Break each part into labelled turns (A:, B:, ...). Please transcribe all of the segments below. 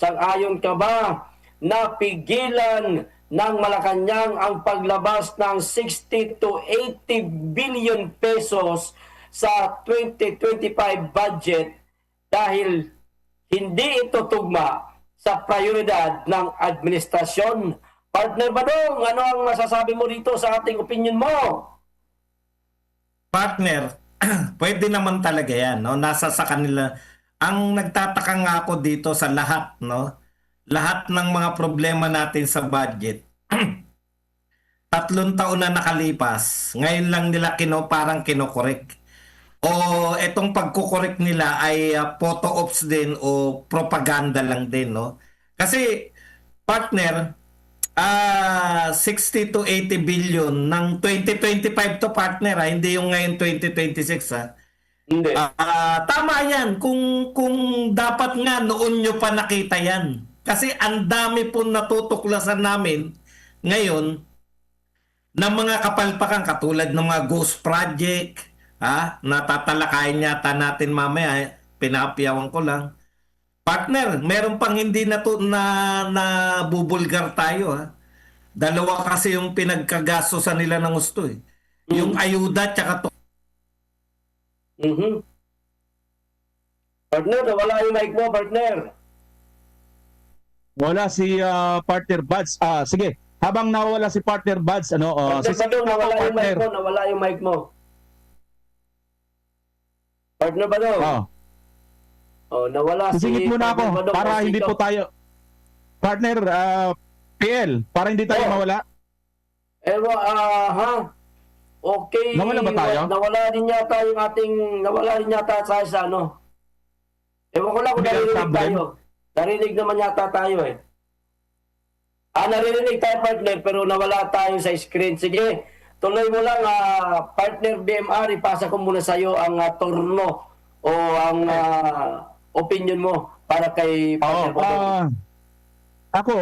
A: Sang-ayon ka ba na pigilan ng Malacanang ang paglabas ng 60 to 80 billion pesos sa 2025 budget dahil hindi ito tugma sa prioridad ng administrasyon. Partner Badong, ano ang masasabi mo dito sa ating opinion mo?
B: partner, pwede naman talaga yan, no? Nasa sa kanila. Ang nagtataka nga ako dito sa lahat, no? Lahat ng mga problema natin sa budget. Tatlong taon na nakalipas, ngayon lang nila kino parang kinokorek. O etong pagkukorek nila ay uh, photo ops din o propaganda lang din, no? Kasi partner, Ah, 60 to 80 billion ng 2025 to partner ha, hindi yung ngayon 2026 ha.
A: Hindi.
B: Ah, tama 'yan kung kung dapat nga noon nyo pa nakita 'yan. Kasi ang dami po natutuklasan namin ngayon ng mga kapalpakan katulad ng mga ghost project, ha, natatalakayin yata natin mamaya, eh, pinapiyawan ko lang. Partner, meron pang hindi na to na, na bubulgar tayo ha. Dalawa kasi yung pinagkagastosan nila ng gusto eh. Yung ayuda tsaka
A: Mhm. Partner, nawala yung mic mo, partner.
C: Wala si ah, partner Buds. Ah, sige. Habang nawala si partner Buds, ano, uh,
A: Partner Badong, nawala yung mic
C: partner.
A: mo, nawala yung mic mo. Partner Badong.
C: Oh,
A: Oh, nawala
C: sisingit muna ako
A: Partner Badong.
C: para
A: Kasi
C: hindi
A: ikaw-
C: po tayo partner ah, PL, para hindi tayo
A: Oh.
C: mawala.
A: Ewa, ah, ha? Okay.
C: Nawala ba tayo?
A: Nawala din yata yung ating, nawala din yata sa ano. Ewan ko lang kung
C: Bilang
A: narinig
C: tablet?
A: tayo. Narinig naman yata tayo eh. Ah, naririnig tayo partner pero nawala tayo sa screen. Sige, tuloy mo lang ah, partner BMR, ipasa ko muna sa iyo ang ah, turno o ang ah, opinion mo para kay
C: Oo,
A: partner Badong.
C: ah, ako,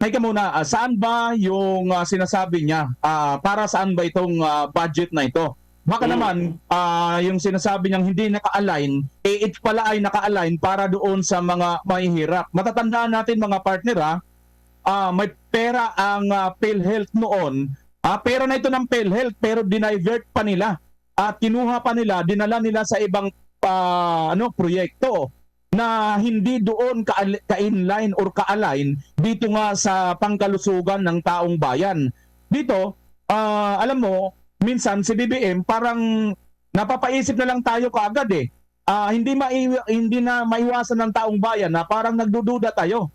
C: Teka muna, ah, saan ba yung ah, sinasabi niya? Ah, para saan ba itong ah, budget na ito? Baka
A: Mm.
C: naman, ah, yung sinasabi niyang hindi naka-align, eh it pala ay naka-align para doon sa mga mahihirap. Matatandaan natin mga partner ha, ah, may pera ang ah, PhilHealth noon. Ah, pera na ito ng PhilHealth pero dinivert pa nila at kinuha pa nila, dinala nila sa ibang ah, ano proyekto na hindi doon ka- ka-inline or ka-align dito nga sa pangkalusugan ng taong bayan. Dito, ah, alam mo, minsan si BBM parang napapaisip na lang tayo kaagad eh. Ah, hindi mai- hindi na maiwasan ng taong bayan na parang nagdududa tayo.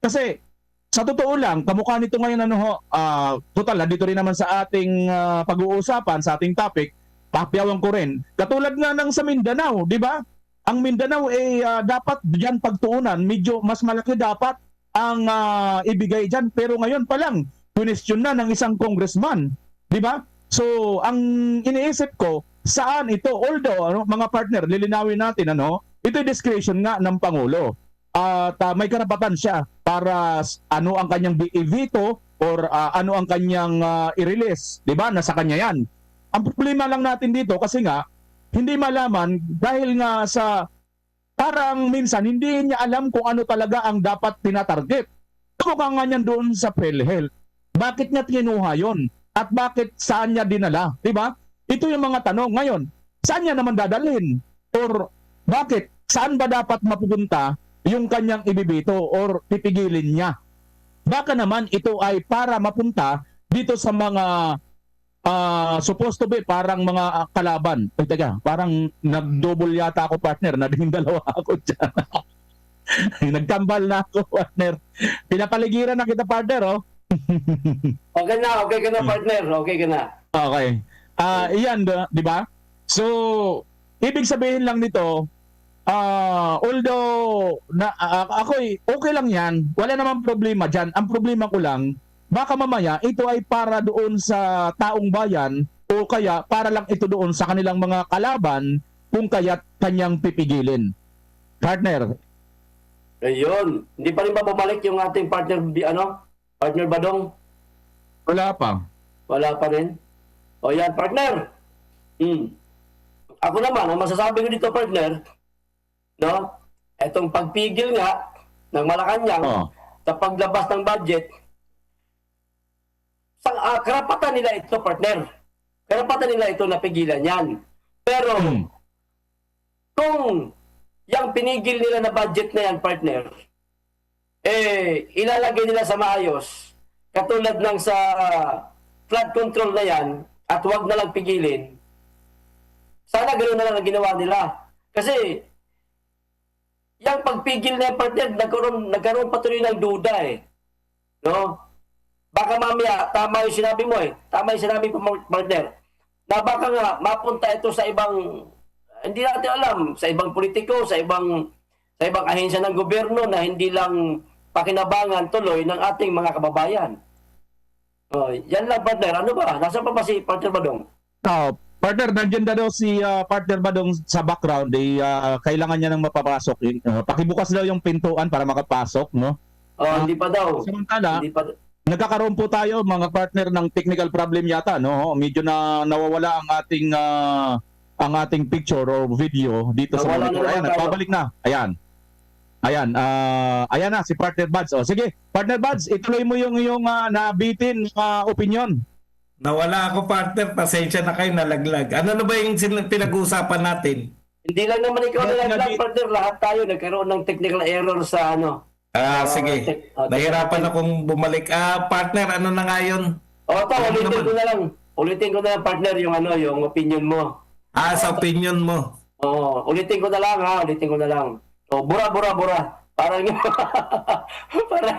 C: Kasi sa totoo lang, kamukha nito ngayon ano ho, ah, total dito rin naman sa ating ah, pag-uusapan, sa ating topic, papiyawan ko rin. Katulad nga ng sa Mindanao, di ba? Ang Mindanao eh ah, dapat diyan pagtuunan, medyo mas malaki dapat ang ah, ibigay diyan pero ngayon pa lang question na ng isang congressman, di ba? So, ang iniisip ko, saan ito? Although, ano, mga partner, lilinawin natin, ano, ito discretion nga ng Pangulo. At ah, may karapatan siya para ano ang kanyang i-veto or ah, ano ang kanyang ah, i-release. Di ba? Nasa kanya yan. Ang problema lang natin dito kasi nga, hindi malaman dahil nga sa parang minsan hindi niya alam kung ano talaga ang dapat tinatarget. Mukha nga niyan doon sa PhilHealth. Bakit niya kinuha yon? At bakit saan niya dinala? Di ba? Ito yung mga tanong. Ngayon, saan niya naman dadalhin? Or bakit? Saan ba dapat mapupunta yung kanyang ibibito or pipigilin niya? Baka naman ito ay para mapunta dito sa mga ah, supposed to be parang mga kalaban. Ay, teka, parang nag-double yata ako partner. Naging dalawa ako dyan. Nagtambal na ako partner. Pinapaligiran na kita partner oh.
A: Okay na, okay ka na partner. Okay ka na.
C: Okay. Ah, iyan, da- 'di ba? So, ibig sabihin lang nito, ah, although na ah, ako okay lang 'yan, wala namang problema diyan. Ang problema ko lang, baka mamaya ito ay para doon sa taong bayan o kaya para lang ito doon sa kanilang mga kalaban kung kaya kanyang pipigilin. Partner,
A: Ayun. Hindi pa rin ba bumalik yung ating partner, bi- ano? Partner Badong?
C: wala pa.
A: Wala pa rin. O yan, partner. Hmm. Ako naman, ang masasabi ko dito, partner, no? Etong pagpigil nga ng Malacanang
C: Oo.
A: sa paglabas ng budget, sa ah, karapatan nila ito, partner. Karapatan nila ito na pigilan yan. Pero,
C: Hmm.
A: kung yung pinigil nila na budget na yan, partner, eh, ilalagay nila sa maayos, katulad ng sa flood control na yan, at wag na lang pigilin, sana ganoon na lang ang ginawa nila. Kasi, yung pagpigil na yan, partner, nagkaroon, nagkaroon patuloy ng duda eh. No? Baka mamaya, tama yung sinabi mo eh. Tama yung sinabi mo, partner. Na baka nga, mapunta ito sa ibang, hindi natin alam, sa ibang politiko, sa ibang, sa ibang ahensya ng gobyerno na hindi lang pakinabangan tuloy ng ating mga kababayan. Oh, yan lang, partner. Ano ba? Nasaan pa ba si partner Badong?
C: Ah, partner, nandiyan na daw si ah, partner Badong sa background. Eh, ah, kailangan niya nang mapapasok. Eh, ah, pakibukas daw yung pintuan para makapasok, no?
A: Oh,
C: Ah,
A: hindi pa daw.
C: Samantala,
A: Hindi pa.
C: Nagkakaroon po tayo mga partner ng technical problem yata, no? Medyo na nawawala ang ating ah, ang ating picture or video dito sa
A: Nawala na
C: monitor. Ayan,
A: tayo.
C: nagpabalik na. Ayan. Ayan, ah, ayan na si partner Buds. O sige, partner Buds, ituloy mo yung yung ah, nabitin na opinion.
B: Nawala ako partner, pasensya na kayo nalaglag. Ano na ba yung pinag-uusapan natin?
A: Hindi lang naman ikaw
C: Hindi-
A: na lang,
C: hindi-
A: partner. Lahat tayo nagkaroon ng technical error sa ano.
B: Ah,
A: Ah,
B: sige.
A: ah,
B: Nahirapan akong bumalik. Ah, partner, ano na nga yun?
A: O, ito,
B: Ano
A: ulitin
B: naman?
A: ko na lang. Ulitin ko na lang, partner, yung ano, yung opinion mo.
B: Ah, sa opinion mo.
A: Oo, ulitin ko na lang ha, ulitin ko na lang. O, bura, bura, bura. Parang parang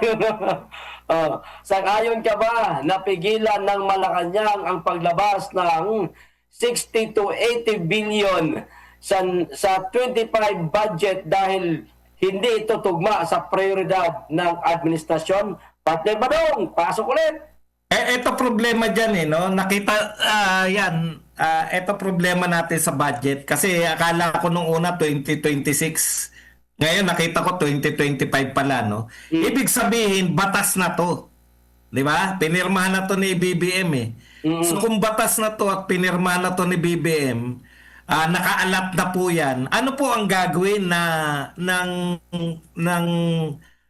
A: oh, sang-ayon ka ba na pigilan ng Malacanang ang paglabas ng 60 to 80 billion sa, sa 25 budget dahil hindi ito tugma sa prioridad ng administrasyon? Partner Badong, pasok ulit.
B: Eh, eto problema dyan eh, no? Nakita, ah, yan, ah, eto problema natin sa budget. Kasi akala ko nung una 2026. Ngayon nakita ko 2025 pala, no? Ibig sabihin, batas na to. Di ba? Pinirmahan na to ni BBM eh. So kung batas na to at pinirmahan na to ni BBM, ah, nakaalat na po yan. Ano po ang gagawin na ng ng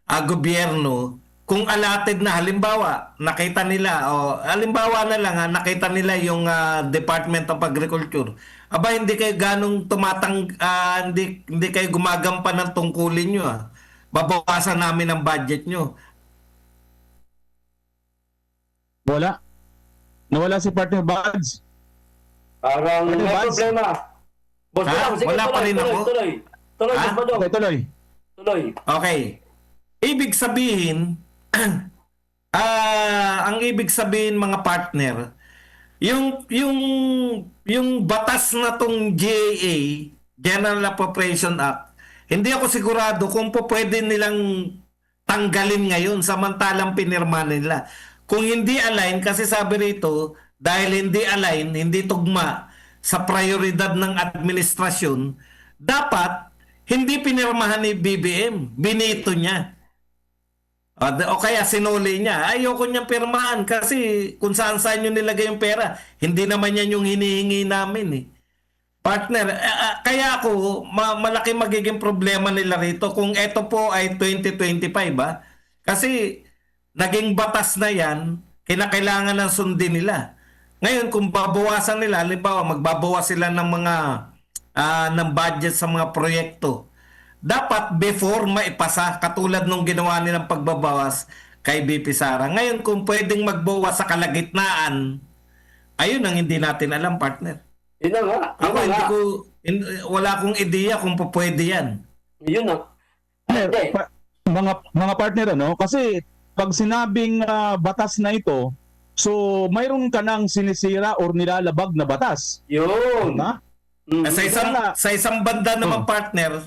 B: ah, gobyerno kung allotted na halimbawa nakita nila o halimbawa na lang ha, nakita nila yung ah, Department of Agriculture aba hindi kayo ganong tumatang ah, hindi hindi kayo gumagampan ng tungkulin nyo ah. babawasan namin ang budget nyo
C: Wala. Nawala si partner Buds.
A: Parang may problema. Boss
B: Ha?
A: Badong, sige,
B: Wala pa
A: tuloy,
B: rin
A: tuloy,
B: ako?
A: tuloy. Tuloy,
B: Ha?
A: Boss Badong.
C: Okay, tuloy.
A: Tuloy.
B: Okay. Ibig sabihin, ah ang ibig sabihin mga partner, yung yung yung batas na tong GAA, General Appropriation Act, hindi ako sigurado kung po pwede nilang tanggalin ngayon samantalang pinirma nila. Kung hindi align, kasi sabi rito, dahil hindi align, hindi tugma sa prioridad ng administrasyon, dapat hindi pinirmahan ni BBM. Binito niya. O, kaya sinuli niya. Ayoko niyang pirmahan kasi kung saan saan yung nilagay yung pera, hindi naman yan yung hinihingi namin eh. Partner, ah, kaya ako, ma- malaki magiging problema nila rito kung ito po ay 2025 ba? Kasi naging batas na yan, kinakailangan ng sundin nila. Ngayon, kung babawasan nila, halimbawa magbabawas sila ng mga ah, ng budget sa mga proyekto, dapat before maipasa, katulad nung ginawa nilang pagbabawas kay BP Sara. Ngayon, kung pwedeng magbawas sa kalagitnaan, ayun ang hindi natin alam, partner.
A: Yun na nga.
B: Ako
A: na
B: hindi
A: nga.
B: ko hin- wala akong ideya kung pa pwede 'yan.
A: Yun na. Hindi.
C: pa- mga mga partner ano kasi pag sinabing ah, batas na ito so mayroon ka nang sinisira or nilalabag na batas.
A: Yun.
C: na?
A: Mm.
B: Sa isang sa isang banda naman partner,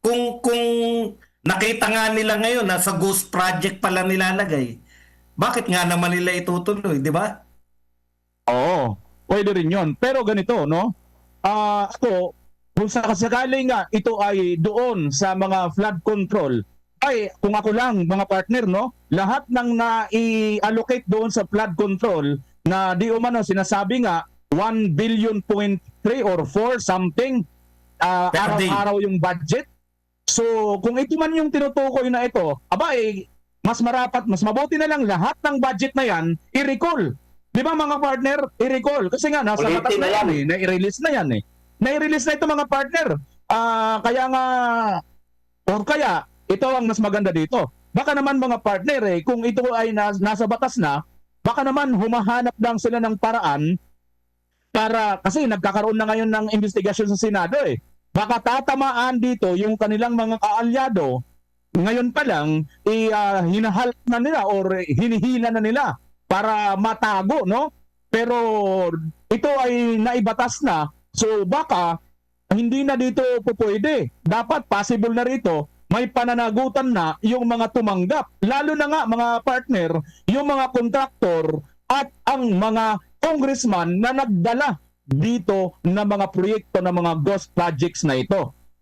B: kung kung nakita nga nila ngayon na sa ghost project pala nilalagay, bakit nga naman nila itutuloy, di ba?
C: oo. Pwede rin yon pero ganito no? Ah ako kung sakasakali nga ito ay doon sa mga flood control ay kung ako lang mga partner no lahat ng na-allocate doon sa flood control na di umano sinasabi nga 1 billion point 3 or 4 something
B: day.
C: araw-araw yung budget So, kung ito man yung tinutukoy na ito, aba eh, mas marapat, mas mabuti na lang lahat ng budget na yan, i-recall. Di ba mga partner? I-recall. Kasi nga, nasa
A: Ulitin
C: batas na
A: na
C: yan eh. Na-release na yan eh. Na-release na ito mga partner. Ah, kaya nga, or kaya, ito ang mas maganda dito. Baka naman mga partner eh, kung ito ay nas- nasa batas na, baka naman humahanap lang sila ng paraan para, kasi nagkakaroon na ngayon ng investigasyon sa Senado eh. Baka tatamaan dito yung kanilang mga kaalyado, ngayon pa lang, i, ah, hinahalp na nila or hinihila na nila para matago, no? Pero ito ay naibatas na, so baka hindi na dito po pwede. Dapat possible na rito may pananagutan na yung mga tumanggap. Lalo na nga mga partner, yung mga kontraktor at ang mga congressman na nagdala dito na mga proyekto ng mga ghost projects na ito.